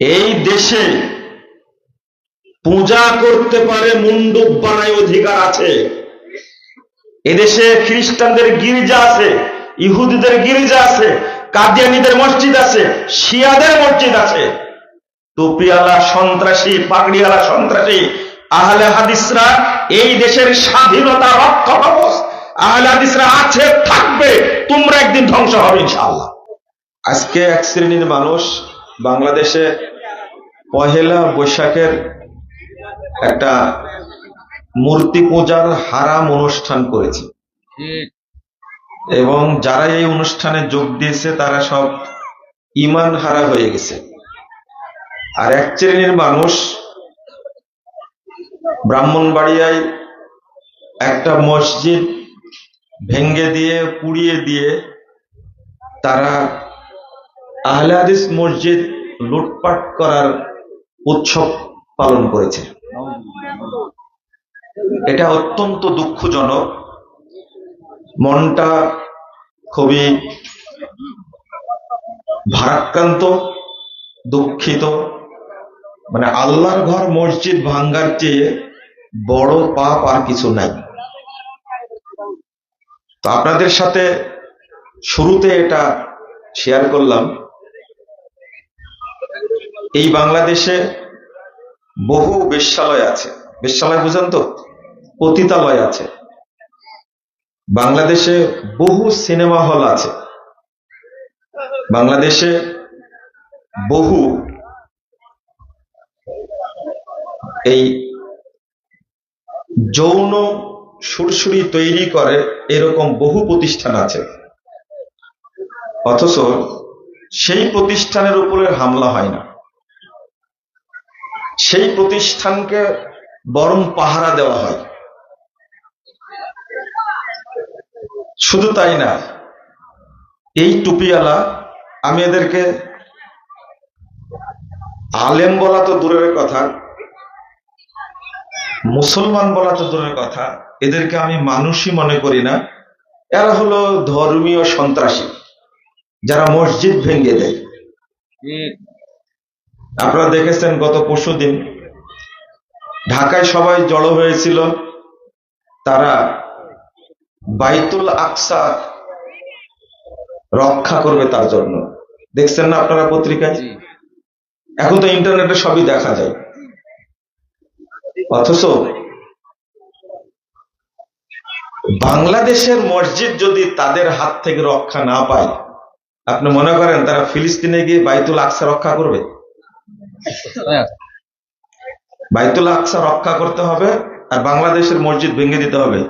এই দেশে পূজা করতে পারে মুন্ডুপ বানায় অধিকার আছে। এদেশে খ্রিস্টানদের গির্জা আছে, ইহুদিদের গির্জা আছে, কাদিয়ানিদের মসজিদ আছে, শিয়াদের মসজিদ আছে। টুপিওয়ালা সন্ত্রাসী, পাগড়িওয়ালা সন্ত্রাসী, আহলে হাদিসরা এই দেশের স্বাধীনতা রক্ষা কবচ। আহলে হাদিসরা আছে, থাকবে, তোমরা একদিন ধ্বংস হবে ইনশাআল্লাহ। আজকে এক শ্রেণির মানুষ বাংলাদেশে পহেলা বৈশাখের একটা মূর্তি পূজার হারাম অনুষ্ঠান করেছে। এবং যারা এই অনুষ্ঠানে যোগ দিয়েছে, তারা সব ইমান হারা হয়ে গেছে। আর এক শ্রেণির মানুষ ব্রাহ্মণবাড়িয়ায় একটা মসজিদ ভেঙ্গে দিয়ে, পুড়িয়ে দিয়ে তারা আহলে হাদিস মসজিদ লুটপাট করার উৎসব পালন করেছে। এটা অত্যন্ত দুঃখজনক। মনটা খুবই ভারাক্রান্ত, দুঃখিত। মানে আল্লাহর ঘর মসজিদ ভাঙ্গার চেয়ে বড় পাপ আর কিছু নাই। তো আপনাদের সাথে শুরুতে এটা শেয়ার করলাম। এই বাংলাদেশে বহু বেশ্যালয় আছে। বেশ্যালয় বুঝেন তো? পতিতালয় আছে। বাংলাদেশে বহু সিনেমা হল আছে। বাংলাদেশে বহু এই যৌন সুরসুরি তৈরি করে এরকম বহু প্রতিষ্ঠান আছে। অথচ সেই প্রতিষ্ঠানের উপরে হামলা হয় না। সেই প্রতিষ্ঠানকে বরং পাহারা দেওয়া হয়। শুধু তাই না, এই টুপিওয়ালা, আমি এদেরকে আলেম বলা তো দূরের কথা, মুসলমান বলা তো দূরের কথা, এদেরকে আমি মানুষই মনে করি না। এরা হলো ধর্মীয় সন্ত্রাসী, যারা মসজিদ ভেঙে দেয়। আপনারা দেখেছেন গত পরশু দিন ঢাকায় সবাই জড়ো হয়েছিল তারা বাইতুল আকসা রক্ষা করবে তার জন্য। দেখছেন না আপনারা পত্রিকায়? এখন তো ইন্টারনেটে সবই দেখা যায়। অথচ বাংলাদেশের মসজিদ যদি তাদের হাত থেকে রক্ষা না পায় আপনি মনে করেন তারা ফিলিস্তিনে গিয়ে বাইতুল আকসা রক্ষা করবে? বাইতুল আকসা রক্ষা করতে হবে আর বাংলাদেশের মসজিদ ভেঙে দিতে হবে।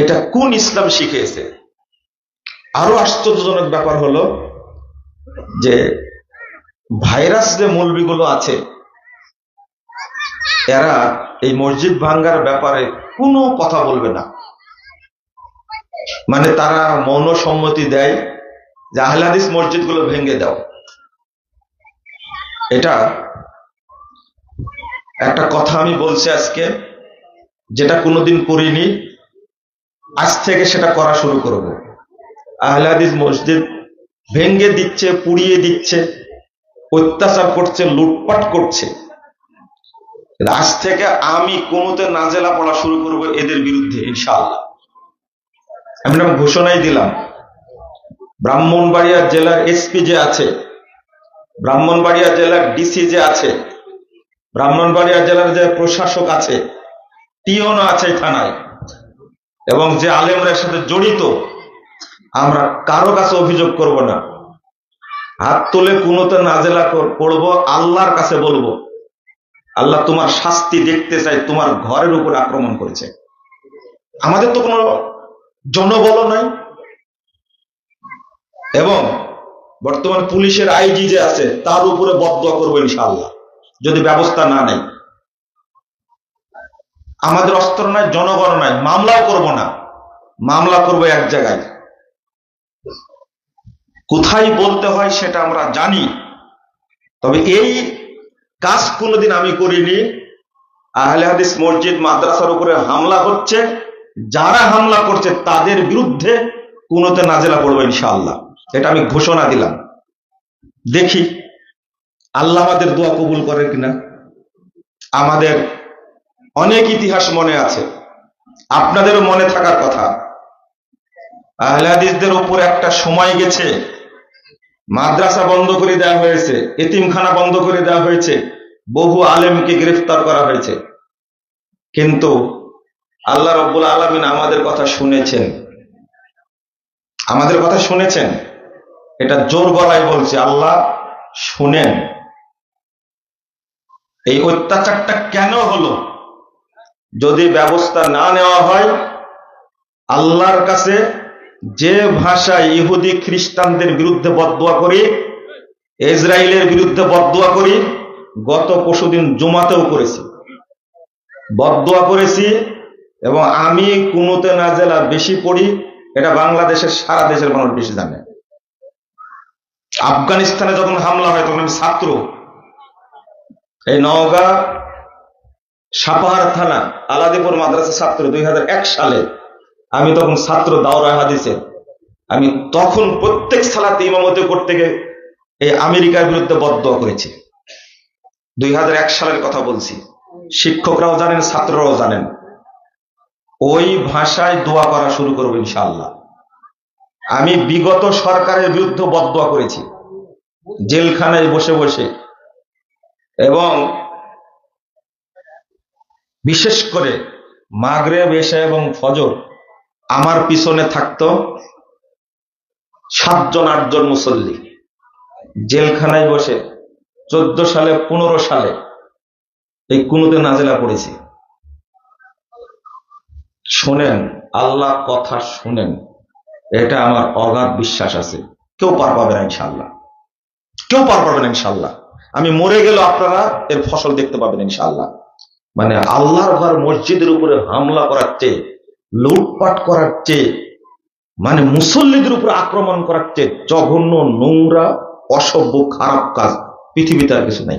এটা কোন ইসলাম শিখিয়েছে? আরও আশ্চর্যজনক ব্যাপার হলো যে ভাইরাস যে মৌলবিগুলো আছে, এরা এই মসজিদ ভাঙ্গার ব্যাপারে কোনো কথা বলবে না। মানে তারা মৌন সম্মতি দেয় যে আহলাদিস মসজিদগুলো ভেঙে দাও। এটা একটা কথা আমি বলছি আজকে, যেটা কোনোদিন করিনি, আজ থেকে সেটা করা শুরু করব। আহলাদিস মসজিদ ভেঙ্গে দিচ্ছে, পুড়িয়ে দিচ্ছে, অত্যাচার করছে, লুটপাট করছে। আজ থেকে আমি কোনোতে নাজেলা পড়া শুরু করব এদের বিরুদ্ধে, ইনশাআল্লাহ। আমি ঘোষণাই দিলাম। ব্রাহ্মণবাড়িয়া জেলার এসপি যে আছে ব্রাহ্মণবাড়িয়া জেলার ডিসি যে আছে, ব্রাহ্মণবাড়িয়া জেলার যে প্রশাসক আছে টিওনও আছে থানায়, এবং যে আলেমরা সাথে জড়িত, আমরা কারও কাছে অভিযোগ করব না। হাত তুলে কোনোতে নাজেলা করব, আল্লাহর কাছে বলব, আল্লাহ তোমার শাস্তি দেখতে চাই, তোমার ঘরের উপর আক্রমণ করেছে। আমাদের তো কোনো জনবল নাই। এবং বর্তমান পুলিশের আইজি যে আছে, তার উপরে বদয়া করব ইনশাআল্লাহ, যদি ব্যবস্থা না নেয় আমাদের অস্ত্র নাই জনগণ নাই মামলাও করব না। মামলা করব এক জায়গায়। কোথায় বলতে হয় সেটা আমরা জানি, তবে এই কাজ কোনোদিন আমি করিনি। আহলে হাদিস মসজিদ মাদ্রাসার উপরে হামলা হচ্ছে, যারা হামলা করছে তাদের বিরুদ্ধে কোনোতে নাজেলা পড়ব ইনশাআল্লাহ। এটা আমি ঘোষণা দিলাম। দেখি, আল্লাহ আমাদের দোয়া কবুল করেন কিনা? আমাদের অনেক ইতিহাস মনে আছে। আপনাদেরও মনে থাকার কথা। আহলাদিসদের উপর একটা সময় গেছে। মাদ্রাসা বন্ধ করে দেওয়া হয়েছে, এতিমখানা বন্ধ করে দেওয়া হয়েছে, বহু আলেমকে গ্রেফতার করা হয়েছে। কিন্তু আল্লাহ রব্বুল আলমিন আমাদের কথা শুনেছেন। আমাদের কথা শুনেছেন। এটা জোর গলায় বলছে, আল্লাহ শুনেন। এই অত্যাচারটা কেন হলো? যদি ব্যবস্থা না নেওয়া হয়, আল্লাহর কাছে যে ভাষায় ইহুদি খ্রিস্টানদের বিরুদ্ধে বদুয়া করি, ইসরায়েলের বিরুদ্ধে বদুয়া করি, গত পরশুদিন জুমাতেও করেছি। বদুয়া করেছি এবং আমি কুনুতে নাজেলা বেশি পড়ি, এটা বাংলাদেশের সারা দেশের মানুষ বেশি জানে। আফগানিস্তানে যখন হামলা হয়, তখন আমি ছাত্র। এই নওগাঁ সাপাহার থানা, আলাদিপুর মাদ্রাসা ছাত্র, দুই হাজার এক সালে আমি তখন ছাত্র দাওরা হাদিসে। আমি তখন প্রত্যেক সালাতে ইমামতি করতে গিয়ে এই আমেরিকার বিরুদ্ধে বদ্ধ করেছি। দুই হাজার এক সালের কথা বলছি। শিক্ষকরাও জানেন, ছাত্ররাও জানেন। ওই ভাষায় দোয়া করা শুরু করব ইনশাআল্লাহ। আমি বিগত সরকারের বিরুদ্ধে বদয়া করেছি। জেলখানায় বসে বসে। এবং বিশেষ করে মাগরেব, এশা এবং ফজর আমার পিছনে থাকতো সাতজন, আটজন মুসল্লি। জেলখানায় বসে চোদ্দ সালে, পনেরো সালে এই কুনুতে নাজেলা পড়েছি। শোনেন, আল্লাহ কথা শুনেন। এটা আমার অগাধ বিশ্বাস আছে। কেউ পার পাবে না ইনশাল্লাহ কেউ পার পাবে না ইনশাল্লাহ আমি মরে গেল আপনারা এর ফসল দেখতে পাবেন ইনশাল্লাহ মানে আল্লাহর ঘর মসজিদের উপরে হামলা করার চেয়ে, লুটপাট করার চেয়ে মানে মুসল্লিদের উপরে আক্রমণ করার চেয়ে জঘন্য, নোংরা, অসভ্য, খারাপ কাজ পৃথিবীতে আর কিছু নাই।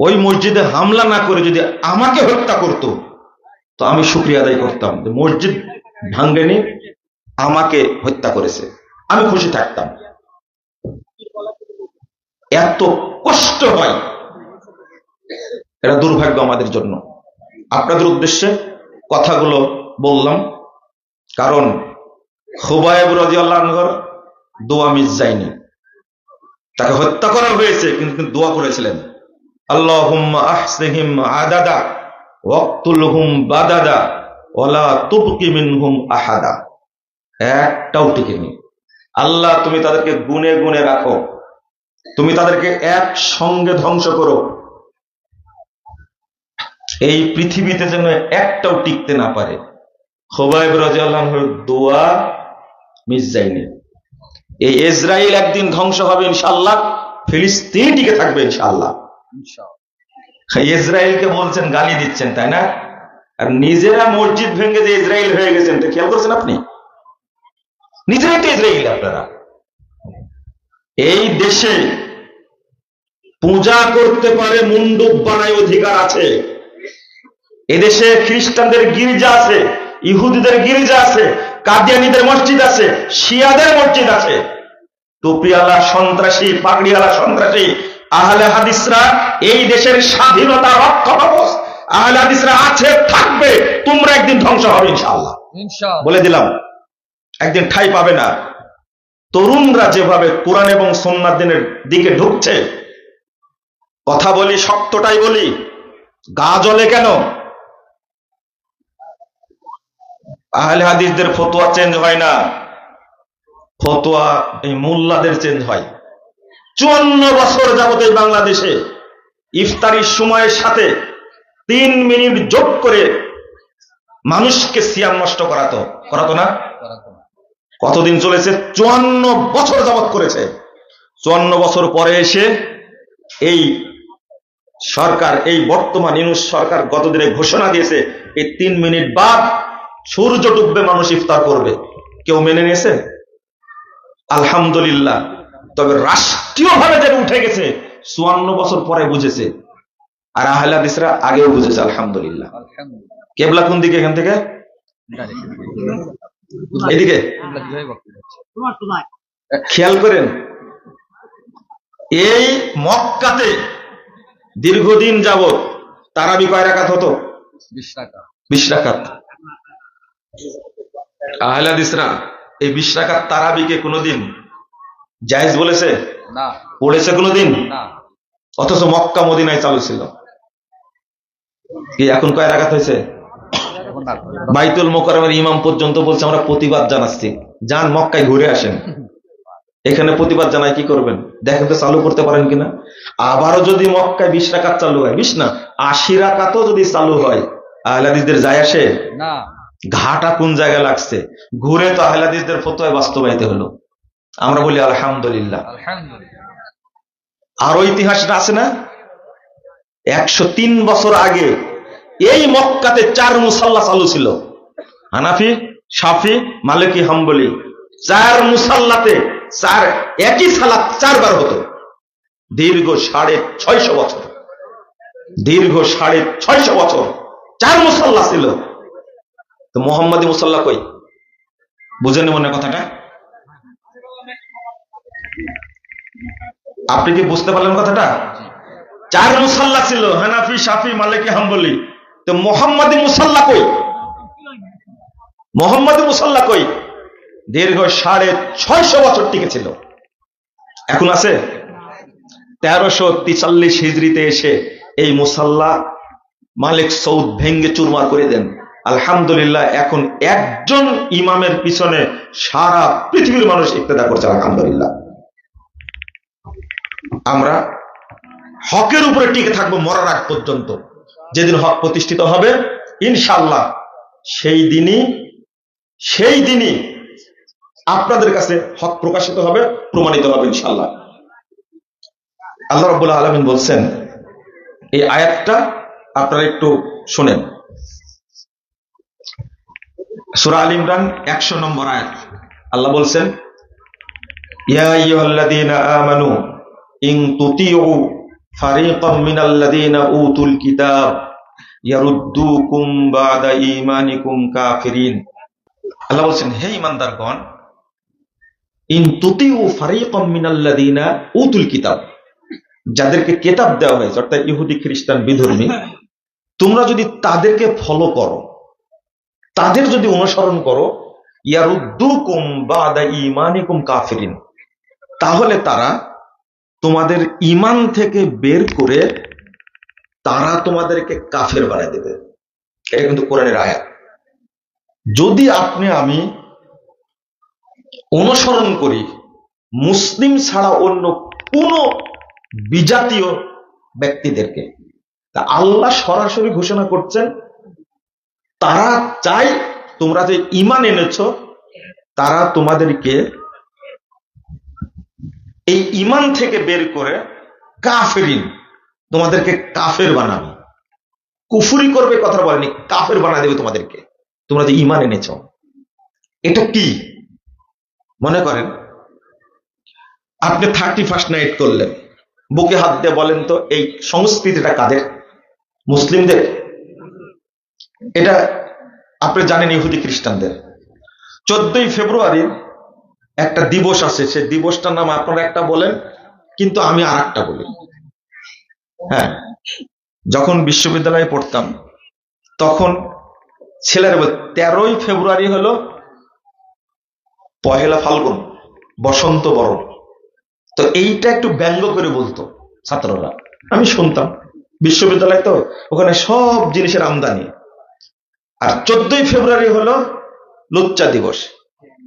ওই মসজিদে হামলা না করে যদি আমাকে হত্যা করত, তো আমি শুক্রিয়া আদায় করতাম। মসজিদ ভাঙ্গেনি আমাকে হত্যা করেছে। আমি খুশি থাকতাম। এত কষ্ট হয়। এটা দুর্ভাগ্য আমাদের জন্য। আপনাদের উদ্দেশ্যে কথাগুলো বললাম। কারণ খুবাইব রাজি আল্লাহর দোয়া মিস যায়নি। তাকে হত্যা করা হয়েছে, কিন্তু দোয়া করেছিলেন। আল্লাহ আহাদা। একটাও টিকেনি আল্লাহ তুমি তাদেরকে গুনে গুনে রাখো। তুমি তাদেরকে এক সঙ্গে ধ্বংস করো। এই পৃথিবীতে যেন একটাও টিকতে না পারে। খোবাইব রাজিয়াল্লাহর দোয়া মিস যায়নি এই ইসরায়েল একদিন ধ্বংস হবে ইনশাল্লাহ ফিলিস্তিন টিকে থাকবে ইনশাল্লাহ ইসরায়েলকে বলছেন গালি দিচ্ছেন তাই না? আর নিজেরা মসজিদ ভেঙে যে ইসরায়েল হয়ে গেছেন তো খেয়াল করছেন আপনি? নিজেরাই তো ইসরায়েল আপনারা। এই দেশে পূজা করতে পারে মুন্ডুপ বানায় অধিকার আছে। এদেশে খ্রিস্টানদের গির্জা আছে ইহুদিদের গির্জা আছে কাদিয়ানিদের মসজিদ আছে শিয়াদের মসজিদ আছে। টুপিওয়ালা সন্ত্রাসী পাগড়িওয়ালা সন্ত্রাসী আহলে হাদিসরা এই দেশের স্বাধীনতা রক্ষা কবচ আহলে হাদিসরা আছে থাকবে তোমরা একদিন ধ্বংস হবে ইনশাআল্লাহ। বলে দিলাম। একদিন ঠাই পাবে না। তরুণরা যেভাবে কোরআন এবং সোমনাথ দিনের দিকে ঢুকছে, কথা বলি শক্তটাই বলি, গা জ্বলে কেন? আহলে হাদিসদের ফতোয়া চেঞ্জ হয় না। ফতোয়া এই মোল্লাদের চেঞ্জ হয়। চুয়ান্ন বছর যাবত এই বাংলাদেশে ইফতারির সময়ের সাথে তিন মিনিট যোগ করে মানুষকে সিয়াম নষ্ট করাতো করাতো না? কতদিন চলেছে? চুয়ান্ন বছর যাবত করেছে। চুয়ান্ন বছর পরে এসে এই সরকার, এই বর্তমান ইউনুস সরকার গতদিনে ঘোষণা দিয়েছে, এই তিন মিনিট বাদ সূর্য ডুববে, মানুষ ইফতার করবে। কেউ মেনে নিয়েছে? আলহামদুলিল্লাহ। তবে রাষ্ট্রীয়ভাবে যেটা উঠে গেছে, চুয়ান্ন বছর পরে বুঝেছে। আর আহলাদিসরা আগেও বুঝেছে, আলহামদুলিল্লাহ। কেবলা কোন দিকে, এখান থেকে? এদিকে? খেয়াল করেন এই মক্কাতে দীর্ঘদিন যাবত তারাবি কয় রাকাত হতো? বিশ আহলাদিসরা এই বিশ তারাবিকে কোনোদিন জায়েজ বলেছে? না। পড়েছে কোনোদিন? অথচ মক্কা মদিনায় চালু ছিল। কি এখন কয় রাকাত হয়েছে? বাইতুল মোকারমের ইমাম পর্যন্ত বলছে আমরা প্রতিবাদ জানাচ্ছি। যান মক্কায় ঘুরে আসেন। এখানে প্রতিবাদ জানায় কি করবেন? দেখেন তো চালু করতে পারেন কিনা? আবারও যদি মক্কায় বিশ রাকাত চালু হয় বিশ না আশি রাকাতও যদি চালু হয় আহলাদিসদের যায় আসে? ঘাটা কোন জায়গায় লাগছে? ঘুরে তো আহলাদিসদের ফতোয় বাস্তবায়িত হলো। আমরা বলি আলহামদুলিল্লাহ। আলহামদুলিল্লাহ। আরও ইতিহাসটা আছে না? একশো তিন বছর আগে এই মক্কাতে চার মুসাল্লা চালু ছিল। হানাফি সাফি মালিকি, হাম্বলি। চার মুসাল্লাতে চার, একই সালাত চারবার হতো। দীর্ঘ সাড়ে ছয়শো বছর। দীর্ঘ সাড়ে ছয়শো বছর চার মুসাল্লা ছিল। তো মোহাম্মদী মুসাল্লা কই? বুঝেনি মনে কথাটা? আপনি কি বুঝতে পারলেন কথাটা? চার মুসাল্লা ছিল, হানাফি সাফি মালিকি, হাম্বলি। তো মোহাম্মদী মুসাল্লা কই? মোহাম্মদী মুসাল্লা কই? দীর্ঘ সাড়ে ছয়শো বছর টিকেছিল। এখন আছে? তেরোশো তিচাল্লিশ হিজড়িতে এসে এই মুসাল্লা মালিক সৌদ ভেঙ্গে চুরমার করে দেন। আলহামদুলিল্লাহ, এখন একজন ইমামের পিছনে সারা পৃথিবীর মানুষ ইত্তেদা করছে, আলহামদুলিল্লাহ। আমরা হকের উপরে টিকে থাকব মরার আগ পর্যন্ত। যেদিন হক প্রতিষ্ঠিত হবে ইনশাল্লাহ সেই দিনই সেই দিনই আপনাদের কাছে হক প্রকাশিত হবে, প্রমাণিত হবে ইনশাল্লাহ আল্লাহ রবুল্লাহ আলমিন বলছেন, এই আয়াতটা আপনারা একটু শোনেন। সুরা আল ইমরান একশো নম্বর আয়াত। আল্লাহ বলছেন, ইয়া আমানু ইন তুতিউ ফারিকাম উতুল কিতাব, ইয়ারুদ্দুকুম বাদা ঈমানিকুম কাফিরিন। আল্লাহ হে ঈমানদারগণ যাদেরকে কিতাব দেওয়া হয়েছে, অর্থাৎ ইহুদি, খ্রিস্টান, বিধর্মী, তোমরা যদি তাদেরকে ফলো করো, তাদের যদি অনুসরণ করো, ইয়ারুদ্দুকুম বাদা ঈমানিকুম কাফিরিন, তাহলে তারা তোমাদের ইমান থেকে বের করে তারা তোমাদেরকে কাফের বানায় দেবে। এটা কিন্তু কোরআনের আয়াত। যদি আপনি আমি অনুসরণ করি, মুসলিম ছাড়া অন্য কোন বিজাতীয় ব্যক্তিদেরকে, তা আল্লাহ সরাসরি ঘোষণা করছেন, তারা চাই তোমরা যে ইমান এনেছ, তারা তোমাদেরকে এই ইমান থেকে বের করে কাফেরিন, তোমাদেরকে কাফের বানাবে। কুফুরি করবে কথা বলেনি, কাফের বানা দেবে তোমাদেরকে। তোমরা যে ইমান এনেছ। এটা কি? মনে করেন, আপনি থার্টি ফার্স্ট নাইট করলেন। বুকে হাত দিয়ে বলেন তো, এই সংস্কৃতিটা কাদের? মুসলিমদের? এটা আপনি জানেন ইহুদি খ্রিস্টানদের। চোদ্দই ফেব্রুয়ারির একটা দিবস আছে, সে দিবসটার নাম আপনারা একটা বলেন, কিন্তু আমি আর একটা বলি। হ্যাঁ যখন বিশ্ববিদ্যালয়ে পড়তাম, তখন ছেলেরা বলে, তেরোই ফেব্রুয়ারি হলো পহেলা ফাল্গুন, বসন্ত বরণ। তো এইটা একটু ব্যঙ্গ করে বলতো ছাত্ররা। আমি শুনতাম, বিশ্ববিদ্যালয় তো, ওখানে সব জিনিসের আমদানি। আর চোদ্দই ফেব্রুয়ারি হলো লুচ্চা দিবস।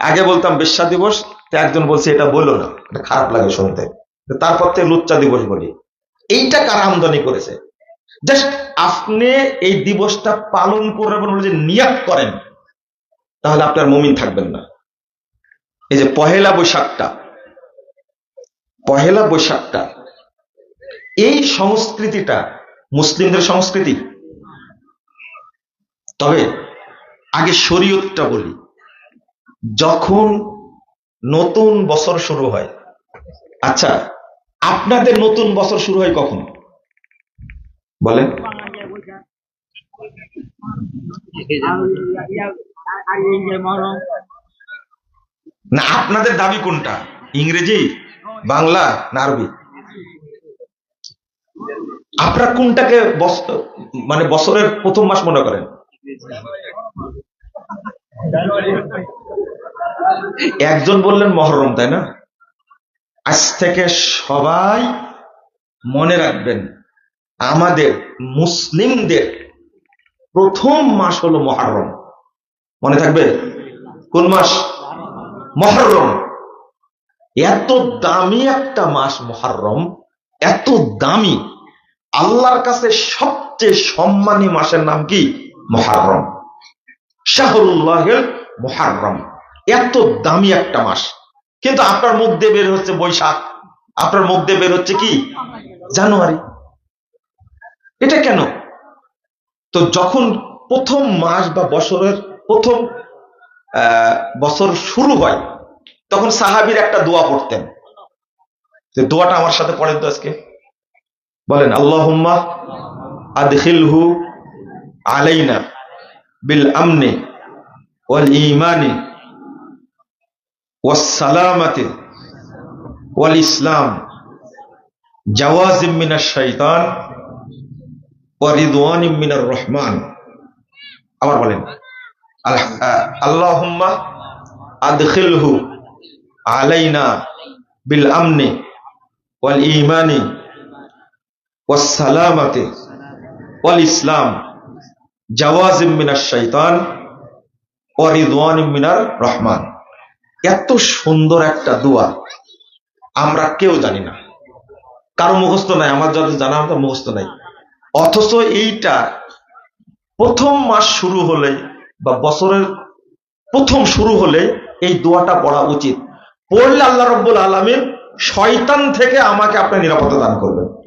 আগে বলতাম বিশ্বা দিবস একজন বলছে, এটা বলো না, এটা খারাপ লাগে শুনতে। তারপর থেকে লুচ্চা দিবস বলি। এইটা কারা আমদানি করেছে? জাস্ট আপনি এই দিবসটা পালন করবেন যে নিয়াত করেন, তাহলে আপনার মমিন থাকবেন না। এই যে পহেলা বৈশাখটা পহেলা বৈশাখটা, এই সংস্কৃতিটা মুসলিমদের সংস্কৃতি? তবে আগে শরীয়তটা বলি। যখন নতুন বছর শুরু হয় আচ্ছা আপনাদের নতুন বছর শুরু হয় কখন? বলেন। না, আপনাদের দাবি কোনটা? ইংরেজি, বাংলা, না আরবি? আপনারা কোনটাকে মানে বছরের প্রথম মাস মনে করেন? একজন বললেন মহরম, তাই না? আজ থেকে সবাই মনে রাখবেন, আমাদের মুসলিমদের প্রথম মাস হলো মহরম। মনে থাকবে? কোন মাস? মহরম। এত দামি একটা মাস মহরম, এত দামি। আল্লাহর কাছে সবচেয়ে সম্মানী মাসের নাম কি? মহরম। শাহরুল্লাহের মহরম। এত দামি একটা মাস। কিন্তু আপনার মুখ দিয়ে বের হচ্ছে বৈশাখ। আপনার মুখ দিয়ে বের হচ্ছে কি? জানুয়ারি। এটা কেন? তো যখন প্রথম মাস বা বছরের প্রথম বছর শুরু হয়, তখন সাহাবির একটা দোয়া পড়তেন। তো দোয়াটা আমার সাথে পড়েন তো আজকে। বলেন, আল্লাহুম্মা আদখিলহু আলাইনা বিল আমনি ওয়াল ঈমানি ওয়াস সালামাতি ওয়াল ইসলাম জাওয়াজিম মিনাশ শাইতান ওয়া রিদওয়ানিম মিনার রহমান। আবার বলেন আল্লাহুম্মা আদখিলহু আলাইনা বিল আমনি ওয়াল ঈমানি ওয়াস সালামাতি ওয়াল ইসলাম জাওয়াজিম মিনাশ শাইতান ওয়া রিদওয়ানিম মিনার রহমান। এত সুন্দর একটা দোয়া আমরা কেউ জানি না। কারও মুখস্থ নাই, আমার যত জানা আমার মুখস্থ নাই। অথচ এইটা প্রথম মাস শুরু হলে বা বছরের প্রথম শুরু হলে এই দোয়াটা পড়া উচিত। পড়লে আল্লাহ রব্বুল আলমিন শয়তান থেকে আমাকে আপনি নিরাপত্তা দান করবেন।